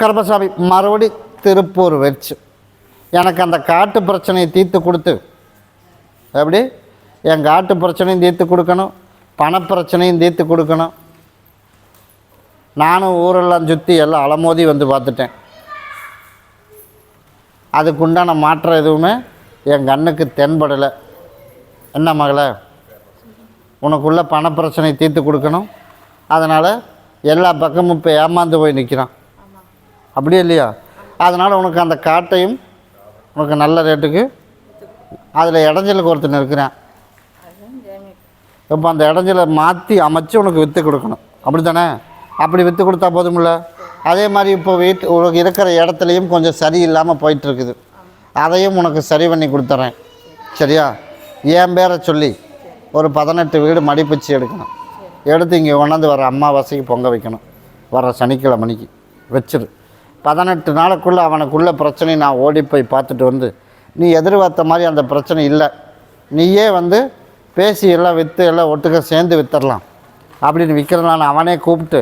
கருப்பசாமி மறுபடி திருப்பூர் வச்சு எனக்கு அந்த காட்டு பிரச்சனையை தீர்த்து கொடுத்து. எப்படி? என் காட்டு பிரச்சனையும் தீர்த்து கொடுக்கணும் பணப்பிரச்சனையும் தீர்த்து கொடுக்கணும். நானும் ஊரெல்லாம் சுற்றி எல்லாம் அலமோதி வந்து பார்த்துட்டேன். அதுக்குண்டான மாற்றம் எதுவுமே என் கண்ணுக்கு தென்படலை. என்ன மகளே? உனக்குள்ள பணப்பிரச்சனை தீர்த்து கொடுக்கணும். அதனால் எல்லா பக்கமும் இப்போ ஏமாந்து போய் நிற்கிறான் அப்படியே இல்லையா? அதனால் உனக்கு அந்த காட்டையும் உனக்கு நல்ல ரேட்டுக்கு அதில் இடைஞ்சலுக்கு ஒருத்தன் இருக்கிறேன். இப்போ அந்த இடைஞ்சலை மாற்றி அமைச்சு உனக்கு விற்று கொடுக்கணும். அப்படி தானே அப்படி விற்று கொடுத்தா போதுமில்ல அதே மாதிரி இப்போ வீட்டு உனக்கு இருக்கிற இடத்துலையும் கொஞ்சம் சரியில்லாமல் போயிட்டு இருக்குது அதையும் உனக்கு சரி பண்ணி கொடுத்துட்றேன் சரியா? என் பேரை சொல்லி ஒரு பதினெட்டு வீடு மடிப்பிச்சு எடுக்கணும். எடுத்து இங்கே கொண்டாந்து வர அம்மாவாசைக்கு பொங்க வைக்கணும். வர சனிக்கிழமைக்கு வச்சிரு. பதினெட்டு நாளுக்குள்ளே அவனுக்குள்ள பிரச்சனையை நான் ஓடி போய் பார்த்துட்டு வந்து நீ எதிர்பார்த்த மாதிரி அந்த பிரச்சனை இல்லை. நீயே வந்து பேசி எல்லாம் விற்று எல்லாம் ஒட்டுக்க சேர்ந்து விற்றுடலாம் அப்படின்னு விற்கிறதுனால அவனே கூப்பிட்டு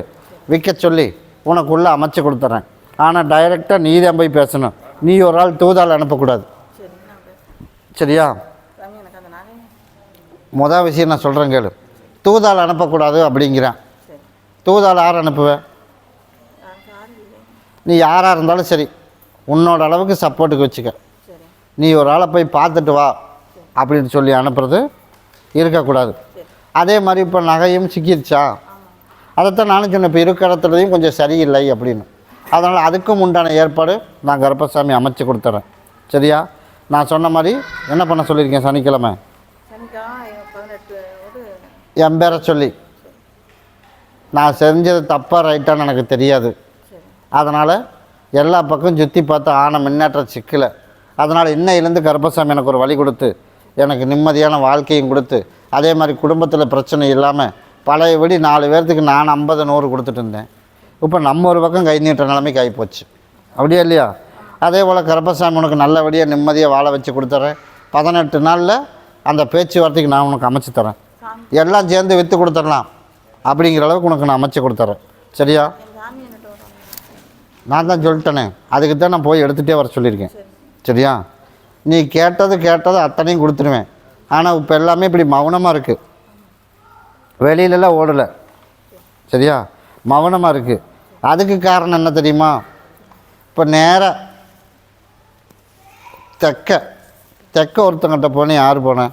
விற்க சொல்லி உனக்குள்ளே அமைச்சு கொடுத்துட்றேன் ஆனால் டைரெக்டாக நீ தான் போய் பேசணும். நீ ஒரு ஆள் தூதால் அனுப்பக்கூடாது. சரியா? மொதல் விஷயம் நான் சொல்கிறேன் கேளு. தூதால் அனுப்பக்கூடாது அப்படிங்கிறேன். தூதால் யார் அனுப்புவேன் நீ யாராக இருந்தாலும் சரி உன்னோட அளவுக்கு சப்போர்ட்டுக்கு வச்சுக்க. நீ ஒரு ஆளை போய் பார்த்துட்டு வா அப்படின்னு சொல்லி அனுப்புறது இருக்கக்கூடாது. அதே மாதிரி இப்போ நகையும் சிக்கிருச்சா? அதைத்தான் நானும் சொன்னேன் இப்போ இருக்கிற இடத்துலையும் கொஞ்சம் சரியில்லை அப்படின்னு. அதனால் அதுக்கும் உண்டான ஏற்பாடு நான் கருப்பசாமி அமைச்சு கொடுத்துட்றேன் சரியா? நான் சொன்ன மாதிரி என்ன பண்ண சொல்லியிருக்கேன் சனிக்கிழமை? என் பேரை சொல்லி. நான் செஞ்சது தப்பாக ரைட்டான்னு எனக்கு தெரியாது. அதனால் எல்லா பக்கம் சுற்றி பார்த்து ஆன முன்னேற்றம் சிக்கலை. அதனால் இன்னையிலேருந்து கருப்பசாமி எனக்கு ஒரு வழி கொடுத்து எனக்கு நிம்மதியான வாழ்க்கையும் கொடுத்து அதே மாதிரி குடும்பத்தில் பிரச்சனை இல்லாமல் பழையபடி நாலு பேர்த்துக்கு நான் ஐம்பது நூறு கொடுத்துட்டு இருந்தேன். இப்போ நம்ம ஒரு பக்கம் கை நீட்டுற நிலைமைக்கு ஆகிப்போச்சு அப்படியா இல்லையா? அதே போல் கருப்பசாமி உனக்கு நல்லபடியாக நிம்மதியாக வாழ வச்சு கொடுத்துட்றேன் பதினெட்டு நாளில் அந்த பேச்சுவார்த்தைக்கு நான் உனக்கு அமைச்சு தரேன். எல்லாம் சேர்ந்து விற்று கொடுத்துடலாம். அப்படிங்கிற அளவுக்கு உனக்கு நான் அமைச்சு கொடுத்துட்றேன் சரியா என் சாமி என்னட்டு வராங்க நான் தான் சொல்லிட்டேனே. அதுக்கு தான் நான் போய் எடுத்துகிட்டே வர சொல்லியிருக்கேன். சரியா? நீ கேட்டது கேட்டது அத்தனையும் கொடுத்துருவேன். ஆனால் இப்போ எல்லாமே இப்படி மௌனமாக இருக்குது வெளியிலலாம் ஓடலை. சரியா? மௌனமாக இருக்குது அதுக்கு காரணம் என்ன தெரியுமா? இப்போ நேராக தெக்க தெக்க ஒருத்தங்கிட்ட போனேன். யார் போனேன்.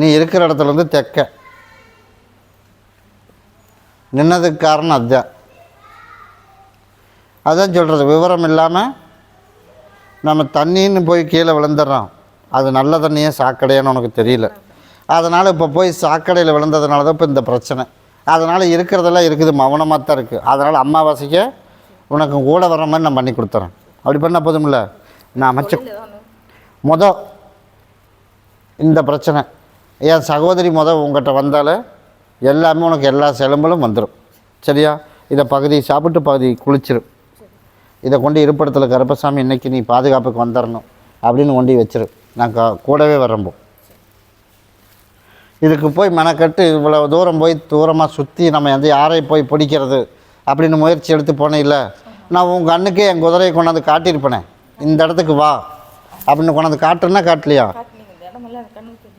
நீ இருக்கிற இடத்துல இருந்து தெக்க. நின்னதுக்கு காரணம் அதுதான். அதான் சொல்கிறது விவரம் இல்லாமல் நம்ம தண்ணின்னு போய் கீழே விழுந்துடுறோம். அது நல்ல தண்ணியே சாக்கடையான்னு உனக்கு தெரியல. அதனால் இப்போ போய் சாக்கடையில் விழுந்ததுனால தான் இப்போ இந்த பிரச்சனை. அதனால் இருக்கிறதெல்லாம் இருக்குது மௌனமாக தான் இருக்குது அதனால் அம்மாவாசைக்க உனக்கு கூட வர மாதிரி நான் பண்ணி கொடுத்துறேன். அப்படி பண்ணால் போதுமில்ல நான் அமைச்ச மொதல் முத இந்த பிரச்சனை. என் சகோதரி முத உங்கள்கிட்ட வந்தாலே எல்லாமே உனக்கு எல்லா செலம்பலும் வந்துடும் சரியா? இதை பகுதி சாப்பிட்டு பகுதி குளிச்சிரும். இதை கொண்டு இருப்பிடத்தில் கருப்பசாமி இன்னைக்கு நீ பாதுகாப்புக்கு வந்துடணும் அப்படின்னு கொண்டு வச்சிரு நான் கூடவே வரம்போ இதுக்கு போய் மெனக்கட்டு இவ்வளோ தூரம் போய் தூரமாக சுற்றி நம்ம எந்த யாரையும் போய் பிடிக்கிறது அப்படின்னு முயற்சி எடுத்து போனேன் இல்லை நான் உங்கள் அண்ணுக்கே என் குதிரையை கொண்டாந்து காட்டியிருப்பேனே. இந்த இடத்துக்கு வா அப்படின்னு கொண்டாந்து காட்டுன்னா காட்டலையா?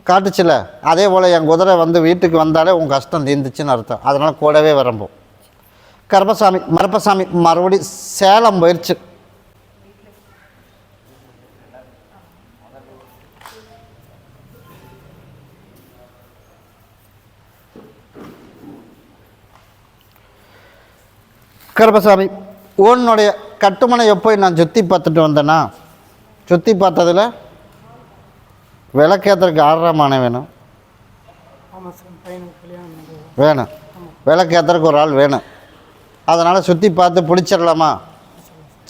காட்டுச்சுல? அதே போல் என் குதிரை வந்து வீட்டுக்கு வந்தாலே உன் கஷ்டம் தீர்ந்துச்சுன்னு அர்த்தம். அதனால் கூடவே வரம்போம் கருப்பசாமி மரப்பசாமி மறுபடி சேலம் போயிடுச்சு கருப்பசாமி உன்னுடைய கட்டுமனையை போய் நான் சுற்றி பார்த்துட்டு வந்தேன்னா சுற்றி பார்த்ததில் விளக்கேற்றுறதுக்கு ஆறாம் ஆணை வேணும். வேணும். விளக்கேற்றுறதுக்கு ஒரு ஆள் வேணும். அதனால் சுற்றி பார்த்து பிடிச்சிடலாமா?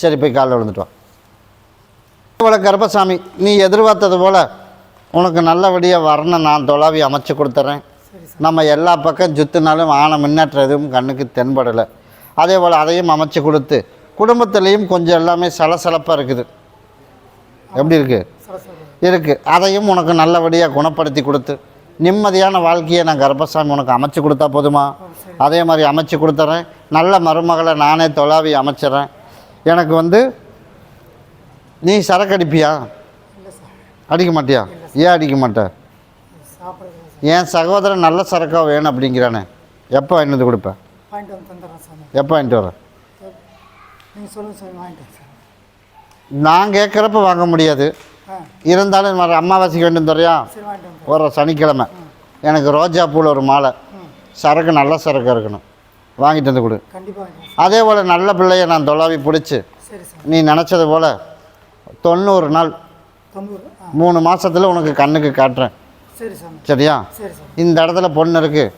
சரி போய் காலைல விழுந்துட்டு வா. போல கருப்பசாமி நீ எதிர்பார்த்தது போல் உனக்கு நல்லபடியாக வரணும். நான் தொலாவி அமைச்சு கொடுத்துட்றேன் நம்ம எல்லா பக்கம் சுற்றினாலும் ஆன முன்னேற்றம் எதுவும் கண்ணுக்கு தென்படலை. அதே போல் அதையும் அமைச்சு கொடுத்து குடும்பத்துலேயும் கொஞ்சம் எல்லாமே சலசலப்பாக இருக்குது. எப்படி இருக்குது இருக்குது அதையும் உனக்கு நல்லபடியாக குணப்படுத்தி கொடுத்து நிம்மதியான வாழ்க்கையை நான் கர்ப்பசாமி உனக்கு அமைச்சு கொடுத்தா போதுமா? அதே மாதிரி அமைச்சு கொடுத்துறேன். நல்ல மருமகளை நானே தொலாவி அமைச்சிட்றேன் எனக்கு வந்து நீ சரக்கு அடிப்பியா? அடிக்க மாட்டியா? ஏன் அடிக்க மாட்டே? என் சகோதரன் நல்ல சரக்காக வேணும் அப்படிங்கிறானே. எப்போ வாங்கிட்டு வந்து கொடுப்பேன் எப்போ வாங்கிட்டு வரேன் நான் கேட்குறப்ப வாங்க முடியாது. இருந்தாலும் வர அமாவாசைக்கு வேண்டும் வந்து ஒரு சனிக்கிழமை. எனக்கு ரோஜா பூவில் ஒரு மாலை. சரக்கு நல்ல சரக்கு இருக்கணும். வாங்கிட்டு வந்து கொடு. அதே போல் நல்ல பிள்ளைய நான் தொலாவி பிடிச்சி நீ நினச்சது போல் தொண்ணூறு நாள் மூணு மாசத்துல உனக்கு கண்ணுக்கு காட்டுறேன். சரியா? சரி சார் இந்த இடத்துல பொண்ணு இருக்குது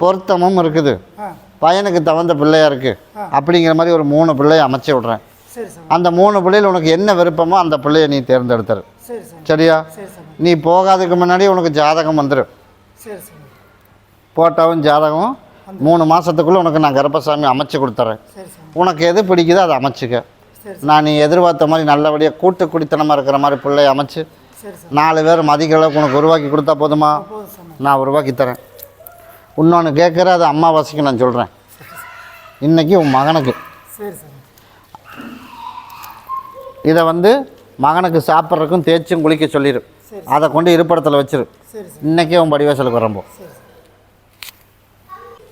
பொருத்தமும் இருக்குது. பையனுக்கு தகுந்த பிள்ளையா இருக்குது அப்படிங்கிற மாதிரி ஒரு மூணு பிள்ளைய அமைச்சு விட்றேன். அந்த மூணு பிள்ளையில் உனக்கு என்ன விருப்பமோ அந்த பிள்ளைய நீ தேர்ந்தெடுத்துரு. சரியா? நீ போகாததுக்கு முன்னாடி உனக்கு ஜாதகம் வந்துடும் போட்டாவும் ஜாதகம் மூணு மாதத்துக்குள்ளே உனக்கு நான் கர்ப்பசாமி அமைச்சு கொடுத்துறேன். உனக்கு எது பிடிக்குதோ அதை அமைச்சுக்க. நான் நீ எதிர்பார்த்த மாதிரி நல்லபடியாக கூட்டு குடித்தனமாக இருக்கிற மாதிரி பிள்ளைய அமைச்சு நாலு பேர் மதிக்கிற அளவுக்கு உனக்கு உருவாக்கி கொடுத்தா போதுமா? நான் உருவாக்கி தரேன். இன்னொன்று கேட்குற அது அம்மாவாசைக்கு நான் சொல்கிறேன் இன்னைக்கு உன் மகனுக்கு. இதை வந்து மகனுக்கு சாப்பிட்றதுக்கும் தேய்ச்சும் குளிக்க சொல்லிடு சரி அதை கொண்டு இருப்பிடத்தில் வச்சிரு. சரி சார். இன்னைக்கே உன் படிவாசலுக்கு வரம்போ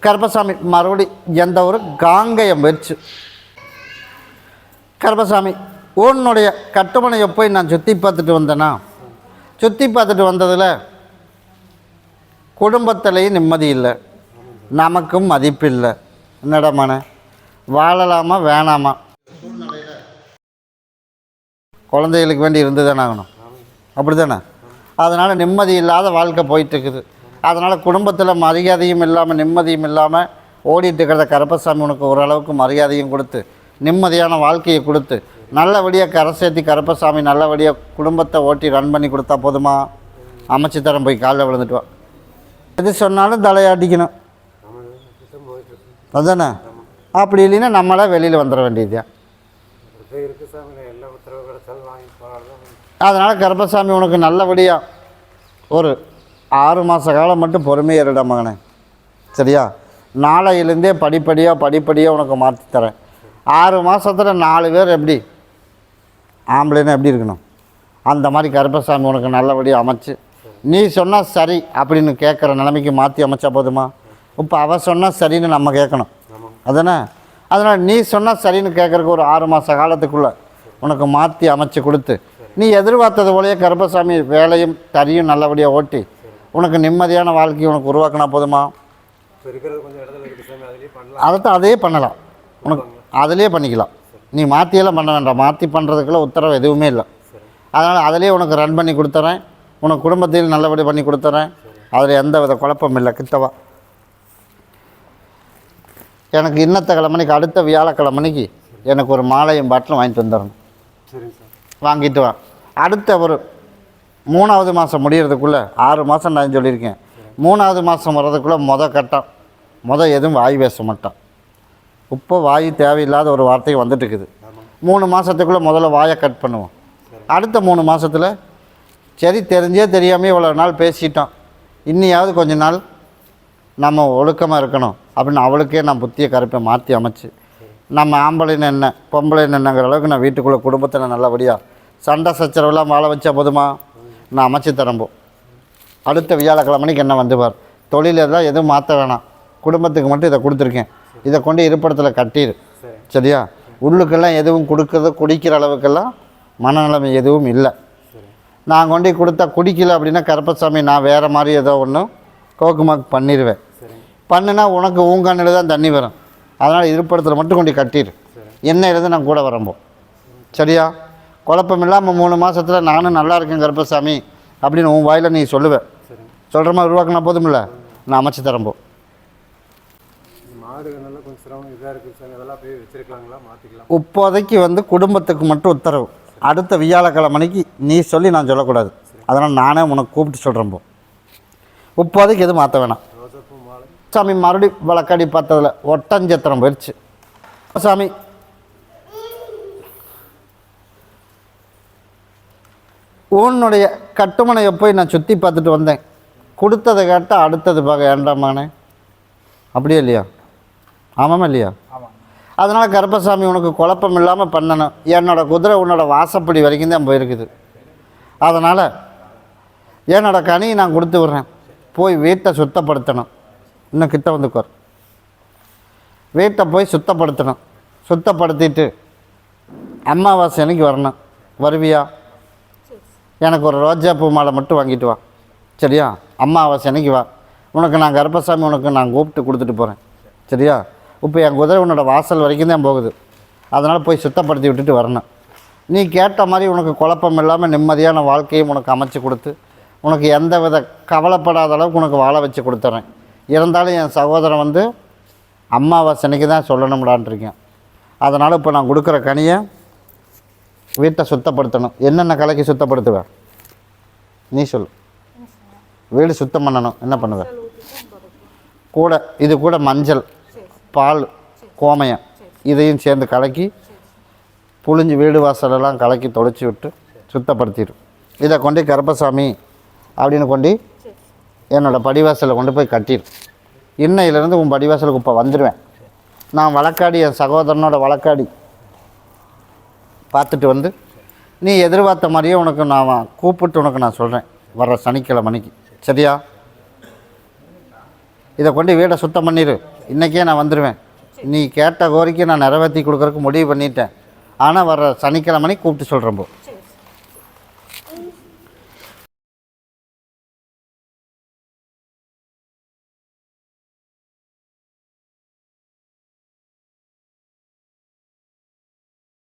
கர்ப்பசாமி மறுபடி எந்த ஒரு காங்கயம் வச்சு. கர்ப்பசாமி உன்னுடைய கட்டுமனையை போய் நான் சுற்றி பார்த்துட்டு வந்தேனா? சுற்றி பார்த்துட்டு வந்ததில் குடும்பத்திலையும் நிம்மதி இல்லை. நமக்கும் மதிப்பு இல்லை என்னடமான வாழலாமா வேணாமா? குழந்தைகளுக்கு வேண்டி இருந்து தானே ஆகணும். அப்படி தானே அதனால் நிம்மதி இல்லாத வாழ்க்கை போயிட்டுருக்குது. அதனால் குடும்பத்தில் மரியாதையும் இல்லாமல் நிம்மதியும் இல்லாமல் ஓடிட்டு இருக்கிறத கருப்பசாமி உனக்கு ஓரளவுக்கு மரியாதையும் கொடுத்து நிம்மதியான வாழ்க்கையை கொடுத்து நல்லபடியாக கரை சேர்த்தி கருப்பசாமி நல்லபடியாக குடும்பத்தை ஓட்டி ரன் பண்ணி கொடுத்தா போதுமா? அமைச்சு தரம் போய் காலில் விழுந்துட்டுவான் எது சொன்னாலும் தலையாட்டிக்கணும். அதானே? அப்படி இல்லைன்னா நம்மளே வெளியில் வந்துட வேண்டியதுதான். அதனால் கருப்பசாமி உனக்கு நல்லபடியாக ஒரு ஆறு மாத காலம் மட்டும் பொறுமையாக இருடா மகனே. சரியா? நாளையிலேருந்தே படிப்படியாக படிப்படியாக உனக்கு மாற்றி தரேன். ஆறு மாதத்தில் நாலு பேர் எப்படி? ஆம்பளைன்னா எப்படி இருக்கணும்? அந்த மாதிரி கருப்பசாமி உனக்கு நல்லபடியாக அமைச்சு. நீ சொன்னால் சரி அப்படின்னு கேட்குற நிலைமைக்கு மாற்றி அமைச்சா போதுமா? இப்போ அவ சொன்னால் சரின்னு நம்ம கேட்கணும் அதானே அதனால் நீ சொன்னால் சரின்னு கேட்குறக்கு ஒரு ஆறு மாத காலத்துக்குள்ளே உனக்கு மாற்றி அமைச்சு கொடுத்து நீ எதிர்பார்த்தது போலயே கருப்பசாமி வேலையும் தறியும் நல்லபடியாக ஓட்டி உனக்கு நிம்மதியான வாழ்க்கையை உனக்கு உருவாக்கினா போதுமா? அதைத்தான் அதே பண்ணலாம். உனக்கு அதிலே பண்ணிக்கலாம். நீ மாற்றியெல்லாம் பண்ண வேண்டாம். மாற்றி பண்ணுறதுக்குள்ள உத்தரவு எதுவுமே இல்லை. அதனால் அதிலே உனக்கு ரன் பண்ணி கொடுத்துறேன். உனக்கு குடும்பத்தில் நல்லபடி பண்ணி கொடுத்துறேன். அதில் எந்த வித குழப்பம் இல்லை கிட்டவா. எனக்கு இன்னத்த கிழமனைக்கு அடுத்த வியாழக்கிழமனைக்கு எனக்கு ஒரு மாலையும் பாட்டிலும் வாங்கிட்டு வந்துடணும். வாங்கிட்டு வா. அடுத்த ஒரு மூணாவது மாதம் முடிகிறதுக்குள்ளே ஆறு மாதம் நான் சொல்லியிருக்கேன். மூணாவது மாதம் வர்றதுக்குள்ளே மொதல் கட்டம் மொதல் எதுவும் வாய் பேச மாட்டான் இப்போ வாய் தேவையில்லாத ஒரு வார்த்தை வந்துட்டு இருக்குது மூணு மாதத்துக்குள்ளே முதல்ல வாயை கட் பண்ணுவோம். அடுத்த மூணு மாதத்தில் சரி தெரிஞ்சே தெரியாமல் இவ்வளோ நாள் பேசிட்டோம். இன்னியாவது கொஞ்ச நாள் நம்ம ஒழுக்கமாக இருக்கணும் அப்படின்னு அவளுக்கே நான் புத்திய கருப்பை மாற்றி அமைச்சு நம்ம ஆம்பளைன்னு என்ன பொம்பளைன்னு என்னங்கிற அளவுக்கு நான் வீட்டுக்குள்ளே குடும்பத்தில் நல்லபடியாக சண்டை சச்சரவுலாம் வாழ வச்சா போதுமா? நான் அமைச்சு தரம்போ அடுத்த வியாழக்கிழமைக்கு என்ன வந்து பார் தொழில் எல்லாம் எதுவும் மாற்ற வேணாம். குடும்பத்துக்கு மட்டும் இதை கொடுத்துருக்கேன். இதை கொண்டு இருப்பிடத்தில் கட்டிடு சரி சரியா? உள்ளுக்கெல்லாம் எதுவும் கொடுக்கறது குடிக்கிற அளவுக்கெல்லாம் மனநிலைமை எதுவும் இல்லை. நான் கொண்டு கொடுத்தா குடிக்கல அப்படின்னா கருப்பசாமி நான் வேறு மாதிரி ஏதோ ஒன்று கோக்குமாக்கு பண்ணிடுவேன் பண்ணுனா உனக்கு ஊங்கானில் தான் தண்ணி வரும். அதனால் இருப்பிடத்தில் மட்டும் கொண்டு கட்டிடு எண்ணெயிலேருந்து நான் கூட வரம்போ சரியா? குழப்பம் இல்லாமல் மூணு மாதத்தில் நானும் நல்லா இருக்கேன் கருப்பசாமி அப்படின்னு உன் வாயில் நீ சொல்லுவேன் சொல்கிற மாதிரி உருவாக்கினா போதுமில்ல நான் அமைச்சு தரம்போ இப்போதைக்கு வந்து குடும்பத்துக்கு மட்டும் உத்தரவு. அடுத்த வியாழக்கிழமைக்கு நீ சொல்லி நான் சொல்லக்கூடாது. அதனால் நானே உனக்கு கூப்பிட்டு சொல்கிறேன் போ. இப்போதைக்கு எதுவும் மாற்ற வேணாம். சாமி மறுபடி வழக்காடி பார்த்ததில் ஒட்டஞ்சத்திரம் போயிடுச்சு சாமி உன்னுடைய கட்டுமனையை போய் நான் சுற்றி பார்த்துட்டு வந்தேன். கொடுத்ததை கேட்டால் அடுத்தது பார்க்க ஏண்டாமானே அப்படியே இல்லையா? ஆமாம் இல்லையா? அதனால் கருப்பசாமி உனக்கு குழப்பம் இல்லாமல் பண்ணணும். என்னோடய குதிரை உன்னோட வாசப்படி வரைக்கும் தான் போயிருக்குது. அதனால் என்னோட கனியை நான் கொடுத்து விட்றேன். போய் வீட்டை சுத்தப்படுத்தணும். இன்னும் கிட்ட வந்துக்கோர். வீட்டை போய் சுத்தப்படுத்தணும். சுத்தப்படுத்திட்டு அமாவாசை அன்னைக்கு வரணும். வருவியா? எனக்கு ஒரு ரோஜா பூ மாலை மட்டும் வாங்கிட்டு வா. சரியா? அமாவாசை அன்னைக்கு வா. உனக்கு நான் கருப்பசாமி உனக்கு நான் கூப்பிட்டு கொடுத்துட்டு போகிறேன் சரியா? இப்போ என் குதிரை உன்னோட வாசல் வரைக்கும் தான் போகுது. அதனால் போய் சுத்தப்படுத்தி விட்டுட்டு வரணும். நீ கேட்ட மாதிரி உனக்கு குழப்பம் இல்லாமல் நிம்மதியான வாழ்க்கையும் உனக்கு அமைச்சு கொடுத்து உனக்கு எந்த வித கவலைப்படாத அளவுக்கு உனக்கு வாழ வச்சு கொடுத்துட்றேன் இருந்தாலும் என் சகோதரன் வந்து அம்மாவை அன்னைக்கு தான் சொல்லணும்டான் இருக்கேன். அதனால் இப்போ நான் கொடுக்குற கனியை வீட்டை சுத்தப்படுத்தணும். என்னென்ன கலக்கி சுத்தப்படுத்துவேன் நீ சொல்லு. வீடு சுத்தம் பண்ணணும். என்ன பண்ணுவேன் கூட இது கூட மஞ்சள் பால் கோமயம் இதையும் சேர்ந்து கலக்கி புழிஞ்சு வீடு வாசலெல்லாம் கலக்கி தொலைச்சி விட்டு சுத்தப்படுத்திடும் இதை கொண்டு கருப்பசாமி அப்படின்னு கொண்டு என்னோடய படிவாசலில் கொண்டு போய் கட்டிடும் இன்னையிலேருந்து உன் படிவாசலுக்கு இப்போ வந்துடுவேன் நான் வழக்காடி என் சகோதரனோட வழக்காடி. பார்த்துட்டு வந்து நீ எதிர்பார்த்த மாதிரியே உனக்கு நான் கூப்பிட்டு உனக்கு நான் சொல்கிறேன் வர்ற சனிக்கிழமை மணிக்கு சரியா? இதை கொண்டு வீடை சுத்தம் பண்ணிடு இன்றைக்கே நான் வந்துடுவேன் நீ கேட்ட கோரிக்கை நான் நிறைவேற்றி கொடுக்குறதுக்கு முடிவு பண்ணிட்டேன். ஆனால் வர்ற சனிக்கிழமை மணிக்கு கூப்பிட்டு சொல்கிறேன் போ.